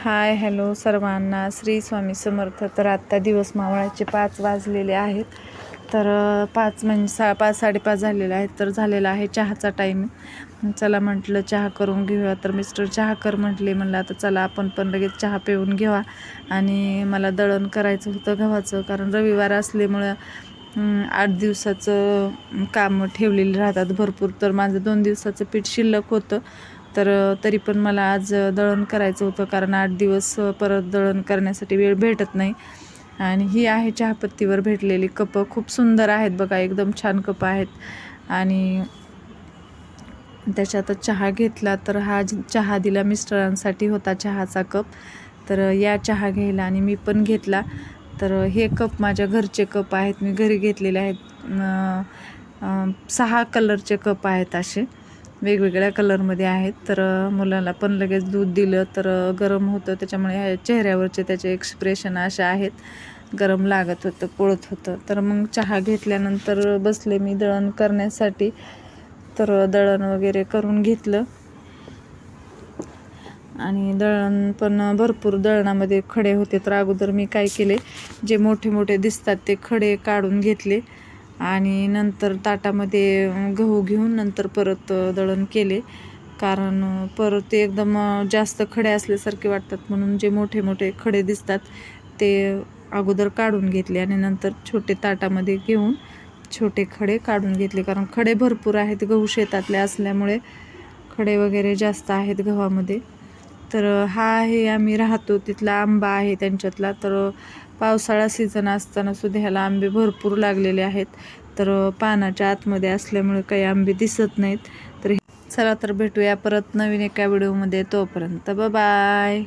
Hi hello सर्वांना. श्री स्वामी समर्थ तर आत्ता दिवस मावळाचे पाच वाजलेले आहेत. तर पाच म्हणजे सा पाच साडेपाच झालेले आहेत. तर झालेला आहे चहाचा टाईम चला म्हटलं चहा करून घेऊया. तर मिस्टर चहा कर म्हटले म्हणलं आता चला आपण पण लगेच चहा पिऊन घेवा. आणि मला दळण करायचं होतं गव्हाचं कारण रविवार असल्यामुळं आठ दिवसाचं काम ठेवलेले राहतात भरपूर. तर माझं दोन दिवसाचं पीठ शिल्लक होतं. तर तरी पण मला आज दळण करायचं होतं कारण आठ दिवस परत दळण करण्यासाठी वेळ भेटत नाही. आणि ही आहे चहापत्तीवर भेटलेली कपं. खूप सुंदर आहेत बघा एकदम छान कपं आहेत. आणि त्याच्यातच चहा घेतला तर हा चहा दिला मिस्टरांसाठी होता चहाचा कप. तर या चहा घ्यायला आणि मी पण घेतला. तर हे कप माझ्या घरचे कप आहेत. मी घरी घेतलेले आहेत. सहा कलरचे कप आहेत असे. वेगवेगळ्या कलरमध्ये आहेत. तर मुलाला पण लगेच दूध दिलं तर गरम होतं. त्याच्यामुळे ह्या चेहऱ्यावरचे त्याचे एक्सप्रेशन असे आहेत. गरम लागत होतं पोळत होतं. तर मग चहा घेतल्यानंतर बसले मी दळण करण्यासाठी. तर दळण वगैरे करून घेतलं. आणि दळण पण भरपूर दळणामध्ये खडे होते. तर अगोदर मी काय केले? जे मोठे मोठे दिसतात ते खडे काढून घेतले. आणि नंतर ताटामध्ये गहू घेऊन नंतर परत दळण केले. कारण परत ते एकदम जास्त खडे असल्यासारखे वाटतात. म्हणून जे मोठे मोठे खडे दिसतात ते अगोदर काढून घेतले आणि नंतर छोटे ताटामध्ये घेऊन छोटे खडे काढून घेतले. कारण खडे भरपूर आहेत गहू शेतातले असल्यामुळे खडे वगैरे जास्त आहेत गव्हामध्ये. तर हा आहे आम्ही राहतो तिथला आंबा आहे त्यांच्यातला. तर पावसाळा सीझन असताना सुद्धा ह्याला आंबे भरपूर लागलेले आहेत. तर पानाच्या आतमध्ये असल्यामुळे काही आंबे दिसत नाहीत. तर चला तर भेटूया परत नवीन एका व्हिडिओमध्ये तोपर्यंत बाय